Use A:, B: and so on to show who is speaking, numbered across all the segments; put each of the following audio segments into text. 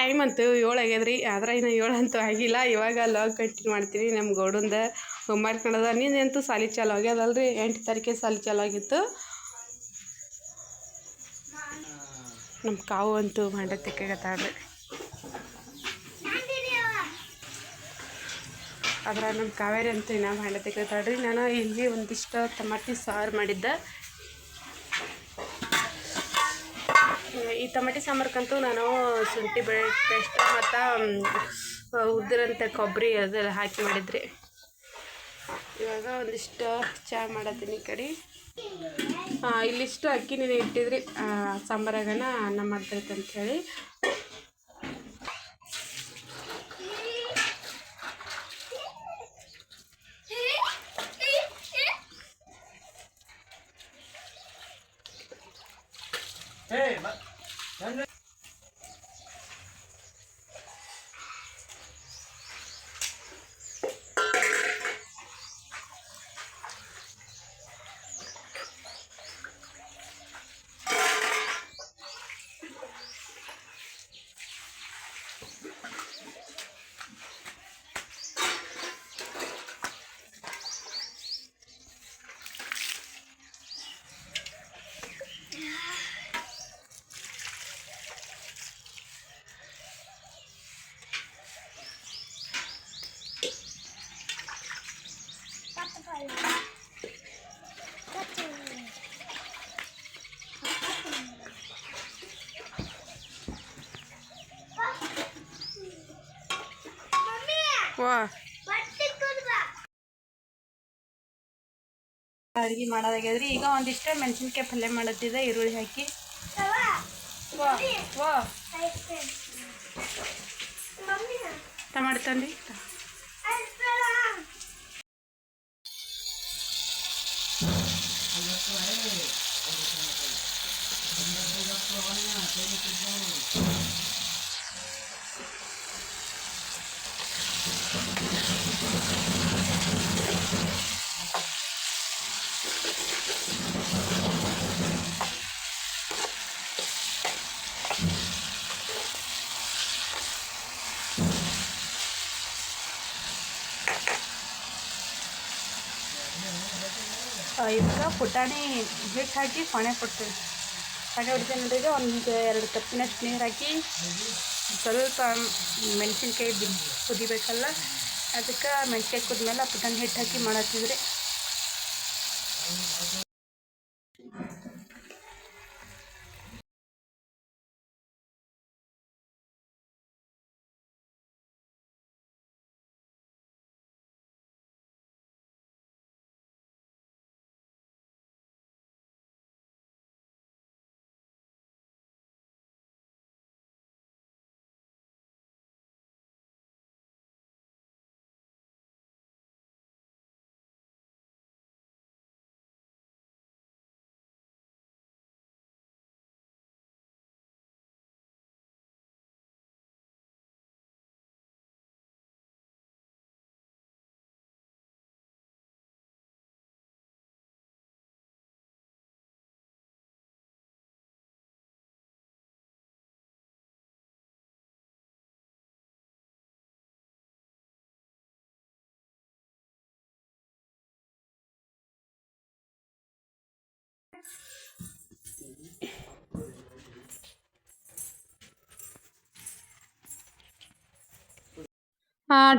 A: Time ಅಂತು ಏಳು ಆಗ್ಯದ್ರಿ. ಆದ್ರೆ ಇನ್ನು ಏಳು ಅಂತೂ ಆಗಿಲ್ಲ. ಇವಾಗ ಲಾಗ್ ಕಂಟಿನ್ಯೂ ಮಾಡ್ತೀನಿ ನಮ್ಮ ಗೌಡಂದ. ಹೋಮ್ವರ್ಕ್ ಮಾಡೋದ ನೀನಂತೂ ಸಾಲಿ ಚಾಲು ಆಗ್ಯದಲ್ರಿ? ಎಂಟು ತಾರೀಕಿಗೆ ಸಾಲಿ ಚಾಲು ಆಗಿತ್ತು. ನಮ್ಮ ಕಾವು ಅಂತೂ ಮಂಡ ತಿಕ್ಕಾಗತ್ತಾಳ್ರಿ ಆದ್ರೆ ನಮ್ಮ ಕಾವೇರಿ ಅಂತೂ ಇನ್ನೂ ಮಂಡ ತಿಕ್ಕತ್ತಾಳ್ರಿ ನಾನು ಇಲ್ಲಿ ಒಂದಿಷ್ಟು ಟಮಾಟಿ ಸಾರು ಮಾಡಿದ್ದೆ. ಈ ಟೊಮೆಟೊ ಸಾಂಬಾರ್ಕಂತೂ ನಾನು ಶುಂಠಿ ಬೆಳೆ ಪೇಸ್ಟ್ ಮತ್ತು ಉದ್ದಿರಂಥ ಕೊಬ್ಬರಿ ಅದೆಲ್ಲ ಹಾಕಿ ಮಾಡಿದ್ರಿ. ಇವಾಗ ಒಂದಿಷ್ಟು ಚಹಾ ಮಾಡತ್ತೀನಿ ಈ ಕಡೆ. ಇಲ್ಲಿಷ್ಟು ಅಕ್ಕಿ ನೀನು ಇಟ್ಟಿದ್ರಿ ಸಾಂಬಾರಾಗನ ಅನ್ನ ಮಾಡ್ತೈತೆ ಅಂಥೇಳಿ ಅಡುಗೆ ಮಾಡೋದಾಗ್ಯದ್ರಿ ಈಗ ಒಂದಿಷ್ಟು ಮೆಣಸಿನ್ಕಾಯಿ ಪಲ್ಯ ಮಾಡತ್ತಿದೆ ಈರುಳ್ಳಿ ಹಾಕಿ. ಟಮಾಟೊ ತಂದು ಇದಕ್ಕೆ ಪುಟಾಣಿ ಹಿಟ್ಟು ಹಾಕಿ ಫಣೆ ಕೊಡ್ತೀವಿ. ಹಾಗೆ ಹೊಡಿತೇನೆ ನೋಡಿದ್ರೆ ಒಂದು ಎರಡು ಕಪ್ಪಿನಷ್ಟು ನೀರು ಹಾಕಿ ಸ್ವಲ್ಪ ಮೆಣಸಿನ್ಕಾಯಿ ಬಿ ಕುದಿಬೇಕಲ್ಲ, ಅದಕ್ಕೆ ಮೆಣಸಿನ್ಕಾಯಿ ಕುದ್ಮೇಲೆ ಪುಟಾಣಿ ಹಿಟ್ಟು ಹಾಕಿ ಮಾಡತ್ತಿದ್ರಿ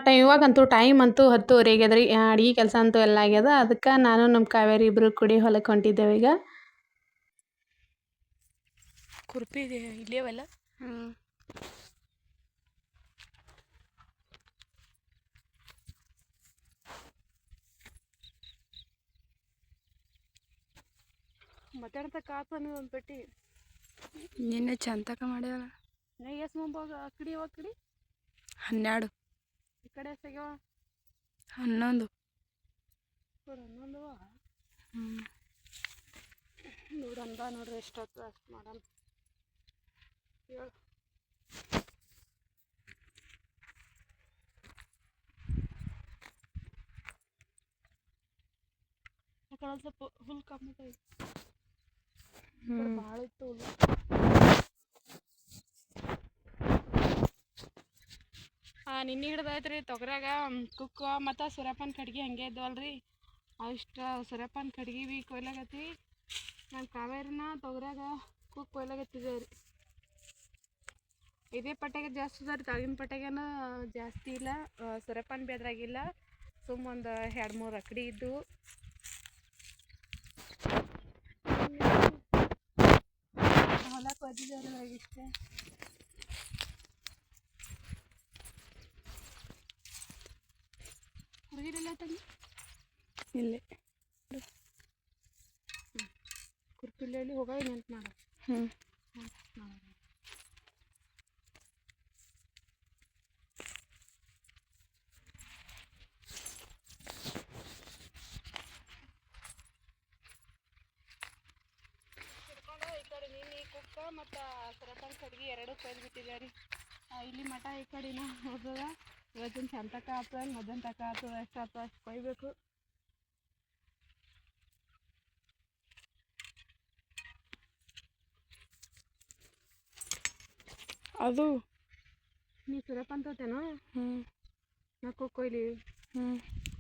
A: ಟೈ ಇವಾಗಂತೂ ಟೈಮ್ ಅಂತೂ ಹತ್ತುವರೆಗೆ ಅದ್ರಿ. ರೀ ಅಡುಗೆ ಕೆಲಸ ಅಂತೂ ಎಲ್ಲ ಆಗ್ಯದ. ಅದಕ್ಕೆ ನಾನು ನಮ್ಮ ಕಾವೇರಿ ಇಬ್ಬರು ಕುಡಿ ಹೊಲಕ್ಕೆ ಹೊಂಟಿದ್ದೇವೆ ಈಗ. ಕುರ್ಪಿ ಇದೆ ಇಲ್ಲಿಯವಲ್ಲ ಹ್ಞೂ ಮಾತಾಡ್ತಾ ಕಾತು ಅನ್ನೋದು ಒಂದು ಪೆಟ್ಟಿ.
B: ನಿನ್ನೆ ಚಂತಕ ಮಾಡ್ಯಾರ
A: ನಾ ಎಷ್ಟು ಮುಂಬಾಗ ಆ ಕಡೆ ಕಡೆ?
B: ಹನ್ನೆರಡು
A: ಈ ಕಡೆ ಎಷ್ಟಾಗ್ಯಾವ
B: ಹನ್ನೊಂದು
A: ನೋಡು ಹನ್ನೊಂದು
B: ಹ್ಞೂ
A: ನೋಡಂದ ನೋಡ್ರಿ ಎಷ್ಟಾಗ್ತದೆ ಅಷ್ಟು ಮಾಡಣ ಹೇಳು ಆ ಕಡೆ ಒಂದ್ ಸ್ವಲ್ಪ ಹುಲ್ ಕಮ್ಮಿ ಐತಿ
B: ಹ್ಞೂ
A: ಭಾಳ ಇತ್ತು ಹುಲ್ಲು ನಿನ್ನೆ ಹಿಡ್ದೈತ್ರಿ ತೊಗರಾಗ ಕುಕ್ಕ ಮತ್ತು ಸೂರ್ಯಪಾನ ಕಡ್ಗೆ ಹಂಗೆ ಇದ್ವಲ್ರಿ ಅಷ್ಟು ಸೂರ್ಯಪಾನ ಕಡ್ಗೆ ಬಿ ಕೊಯ್ಲಾಗತ್ತಿ ನಾನು ಕಾವೇರಿನ ತೊಗರಾಗ ಕುಕ್ ಕೊಯ್ಲಾಗತ್ತಿದ್ದೇವೆ ರೀ. ಇದೇ ಪಟ್ಟಾಗ ಜಾಸ್ತಿ ಅದ ರೀ, ತಾಗಿನ ಪಟ್ಟಾಗನ ಜಾಸ್ತಿ ಇಲ್ಲ. ಸೂರ್ಯಪಾನ ಭೀ ಅದ್ರಾಗಿಲ್ಲ ಸುಮ್ಮ ಒಂದು ಎರಡು ಮೂರು ಅಕಡಿ ಇದ್ದು. ಹೊಲಕ್ಕೆ ಒದ್ದಿದ್ದೇವೆ ರೀ ಇಷ್ಟೇ ಹುಡುಗಿರೆಲ್ಲ ತಂದು
B: ಇಲ್ಲೇ
A: ಕುರ್ಪಿಲ್ಲಿ ಹೋಗೋ ನೆನ್ಪು ಮಾಡು
B: ಹ್ಞೂ
A: ಹಿಡ್ಕೊಂಡು ಈ ಕಡೆ ನೀನು ಈ ಕುಕ್ಕ ಮತ್ತು ಸರಪನ್ ಕಡ್ಗಿ ಎರಡು ಕೊಯ್ದು ಬಿಟ್ಟಿದೆ ರೀ ಆ, ಇಲ್ಲಿ ಮಠ ಈ ಕಡೆನ ಹೋಗ್ತದ ಇವತ್ತಿನ ಸಂತಕ ಆಗ್ತದ ಮಧ್ಯಾಹ್ನ ತಕ ಆತು ಎಷ್ಟು ಆಗ್ತದ ಅಷ್ಟು ಕೊಯ್ಬೇಕು.
B: ಅದು?
A: ನೀ ಸುರಪ್ಪ ಅಂತೇನ
B: ಹ್ಞೂ
A: ನಾ ಕುಕ್ ಕೊಯ್ಲಿ.
B: ಹ್ಞೂ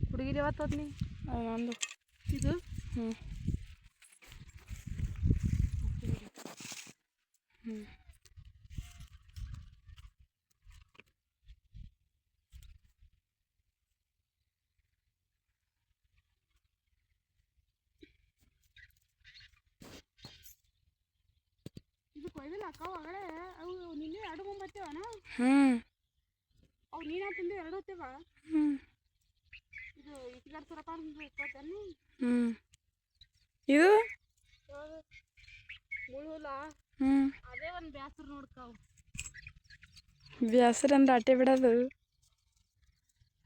A: ಹುಡುಗಿರಿ ಯಾವತ್ತು
B: ನೀ ನಂದು.
A: ಇದು?
B: ಹ್ಞೂ ಹ್ಞೂ
A: ಇದು ಕೊಯ್ದಿಲ್ಲ ಅಕ್ಕ ಒಳಗಡೆ ಅವು ನಿನ್ನೆ ಎರಡು ಮುಂಬತ್ತೇವನ
B: ಹ್ಮ್.
A: ಅವು ನೀನು ತಿಂದು ಎರಡು ಹೊತ್ತೇವ.
B: ಹ್ಮ್.
A: ಇದು ಇಟ್ಗಾರ್ ಸೂರ್ಯಪಾನ ಇಟ್ಕೋತೇನೆ
B: ಹ್ಮ್. ಇದು?
A: ಮುಳುಹುಲ
B: ಹ್ಮ್.
A: ಅದೇ ಒಂದು ಬ್ಯಾಸರು ನೋಡ್ಕಾವು
B: ಬ್ಯಾಸರ ಅಂದ್ರೆ ಅಟ್ಟೆ ಬಿಡೋದು.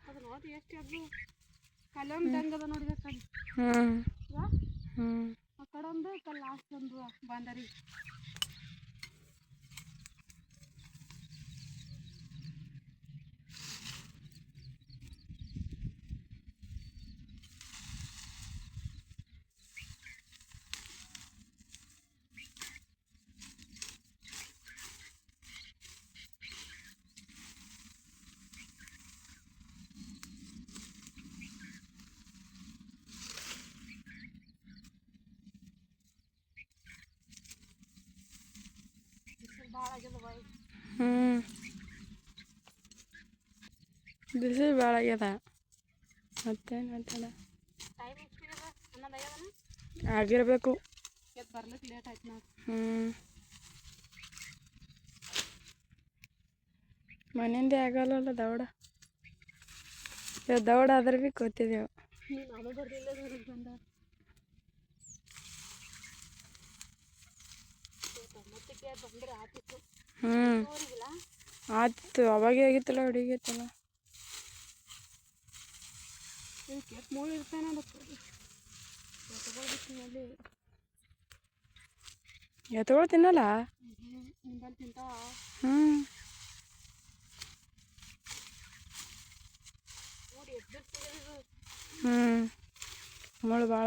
A: ಅದು ನೋಡಿ ಎಷ್ಟು ಅದು ಕಲ್ಲೊಂದು ದಂಗದ ನೋಡಿದ ಕಲ್
B: ಹ್ಮ್.
A: ಹ್ಮ್.
B: ಹ್ಞೂ
A: ಆ ಕಡೆ ಒಂದು ಕಲ್ ಲಾಸ್ಟ್ ಒಂದು ಬಂದರಿ.
B: ಹ್ಞೂ ಬಿಸಿಲು ಭಾಳ ಆಗ್ಯದ. ಮತ್ತೇನು ಮಾತಾಡ? ಆಗಿರಬೇಕು. ಹ್ಞೂ ಮನೆಯಿಂದೇ ಆಗಲ್ಲಲ್ಲ ದೌಡ? ದೌಡ ಆದ್ರೆ ಭೀ ಕೂತಿದ್ದೆವು
A: ನೀ ನಾನು ಬರಲಿಲ್ಲ ಹೊರಗೆ ಬಂದ ಮತ್ತಕ್ಕೆ ಬಂದ್ರೆ ಆತಿತ್ತು
B: ಹ್ಞೂ ಆಯ್ತು ಅವಾಗೇ ಆಗಿತ್ತಲ್ಲ ಹುಡುಗಿತ್ತಲ್ಲ
A: ಇದಕ್ಕೆ ಮೂಳು
B: ಎತ್ಕೊಳ್ ತಿನ್ನಲ್ಲ? ಹ್ಞೂ ಹ್ಞೂ ಮುಳ್ಳು ಭಾಳ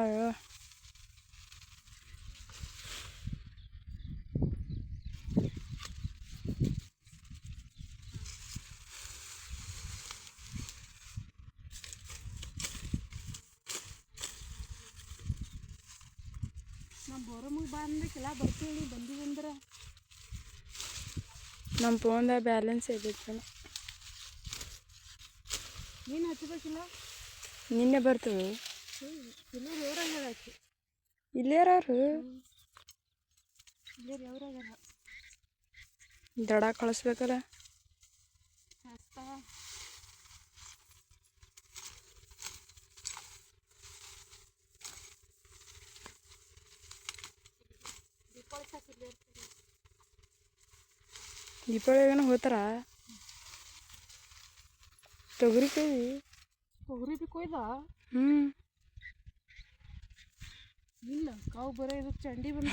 A: ಬೋರಮ್ಮಗೆ ಬಾ ಅನ್ಬೇಕಿಲ್ಲ ಬರ್ತೀವಿ ಬಂದಿವಿ ಅಂದ್ರೆ?
B: ನಮ್ಮ ಫೋನ್ದಾಗ ಬ್ಯಾಲೆನ್ಸ್ ಇದ್ದಿತ್ತು
A: ನೀನು ಹಚ್ಚಬೇಕಿಲ್ಲ
B: ನಿನ್ನೆ ಬರ್ತವೆ
A: ಇಲ್ಲೇ ದೇವ್ರಾಗ್ಯದ ಆಕಿ.
B: ಇಲ್ಲೇರವ್ರು
A: ಇಲ್ಲೇ ದೇವ್ರಾಗ್ಯದ
B: ದಡ ಕಳಿಸ್ಬೇಕಲ್ಲ. ದೀಪಾವಳಿಗೇನ ಹೋತಾರ. ತೊಗರಿ ಕೈ
A: ತೊಗರಿ ಬಿ ಕೊಯ್ದ?
B: ಹ್ಞೂ
A: ಇಲ್ಲ ಕಾವು ಬರೋ ಇದು ಚಂಡಿ ಬಂದ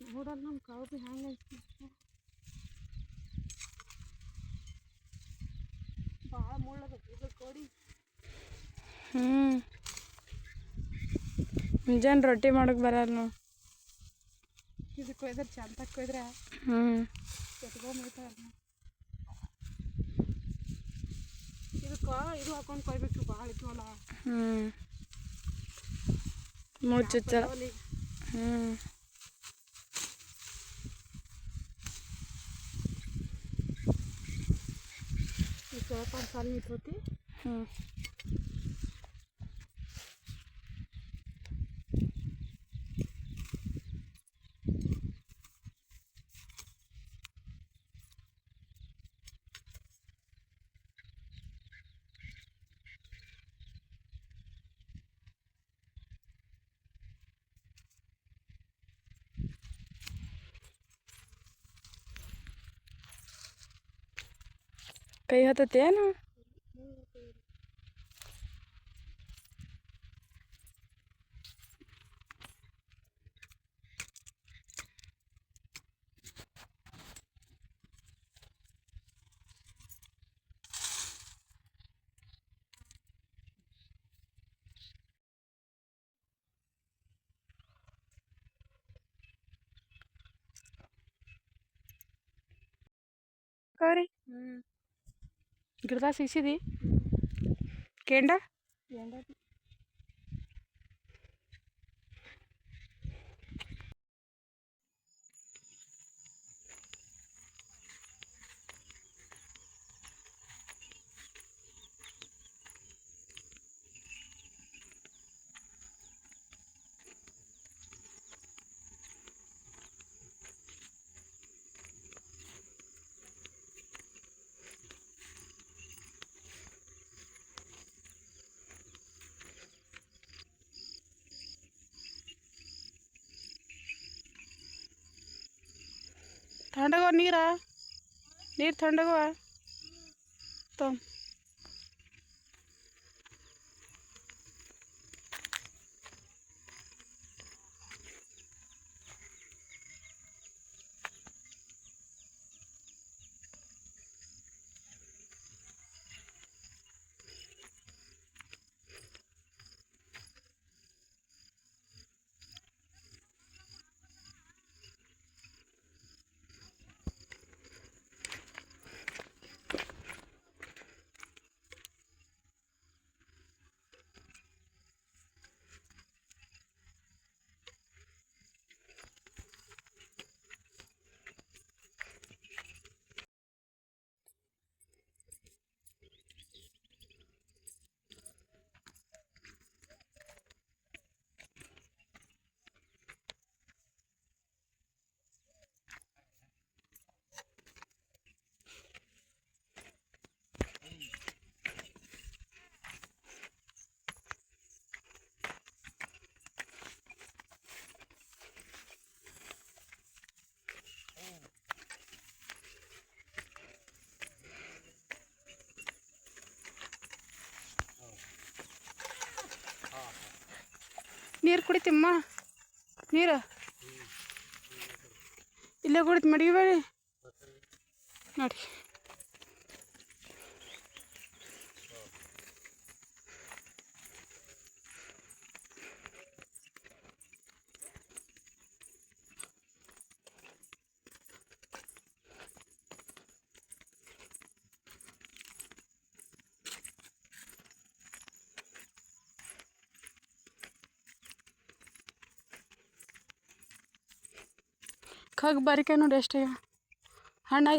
A: ನೋಡಲ್ಲ ನಮ್ಮ ಕಾವು ಬಿ ಹ್ಯಾಂಗ ಭಾಳ ಮುಳ್ಳದ ಇದು ಕೋಡಿ
B: ಹ್ಞೂ ಮುಂಜಾನೆ ರೊಟ್ಟಿ ಮಾಡಕ್ಕೆ ಬರಲ್ಲ ನಾವು
A: ಇದು ಕೊಯ್ದ್ರೆ ಚಂದ ಕೊಯ್ದ್ರೆ.
B: ಹ್ಞೂ
A: ಎತ್ಕೊಂಡ್ ಹೋಯ್ತಾರ ಇದಕ್ಕೆ ಇದು ಹಾಕೊಂಡು ಕೊಯ್ಬೇಕು ಭಾಳ ಇದ್ವಲ್ಲ
B: ಹ್ಞೂ ಮುಚ್ಚುಚ್ಚ
A: ಅವನಿಗೆ
B: ಹ್ಞೂ
A: ಈಗ ಸ್ವಲ್ಪ ಒಂದು ಸಾಲ ನಿಂತೈತಿ
B: ಹ್ಞೂ ಕೈ ಹತ್ತತ್ತೇನು ఇక్కడ
A: దా సిసిది కేండా? ಥಂಡಗವ ನೀರ ನೀರು ಥಂಡಗವ ತೊಮ್ ನೀರು ಕುಡಿತಿಮ್ಮ? ನೀರು? ಇಲ್ಲೇ ಕುಡಿತು ಮಡಿಬೇಡಿ ಬೇಡಿ ನೋಡಿ. ಕಗ್ ಬರಿಕೆ ನೋಡಿ ಅಷ್ಟೇ.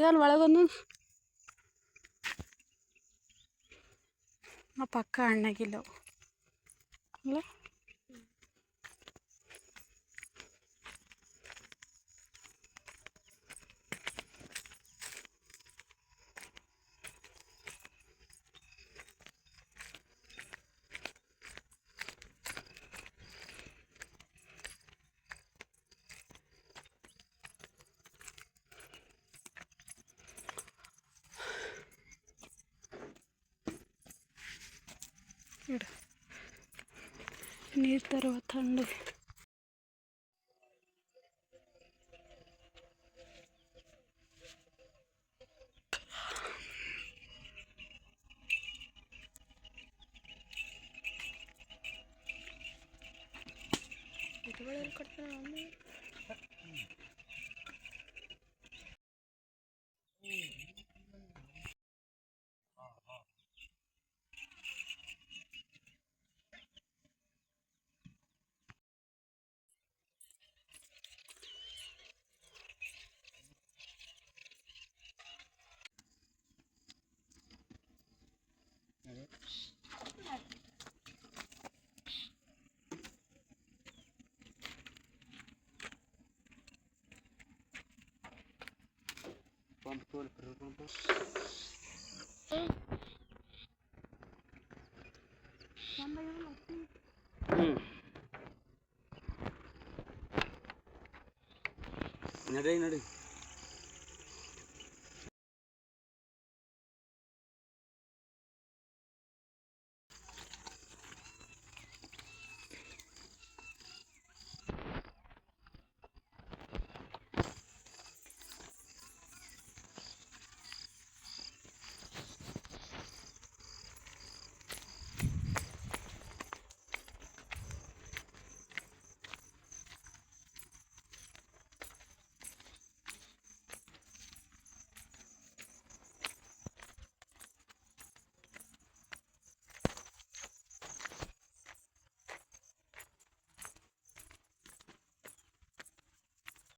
A: ಅಲ್ಲಿ ಒಳಗೊಂದು. ಪಕ್ಕ ಹಣ್ಣಾಗಿಲ್ಲವು. ಅಲ್ಲ? ಗಿಡ ನೀರು ತರುವ ತಣ್ಣಗೆ
C: ಕೊಡ್ತಾರೆ ತೋಲ್ ಪೆಟ್ರೋಲ್ ಪಂಪ್ ನಡಿ ನಡಿ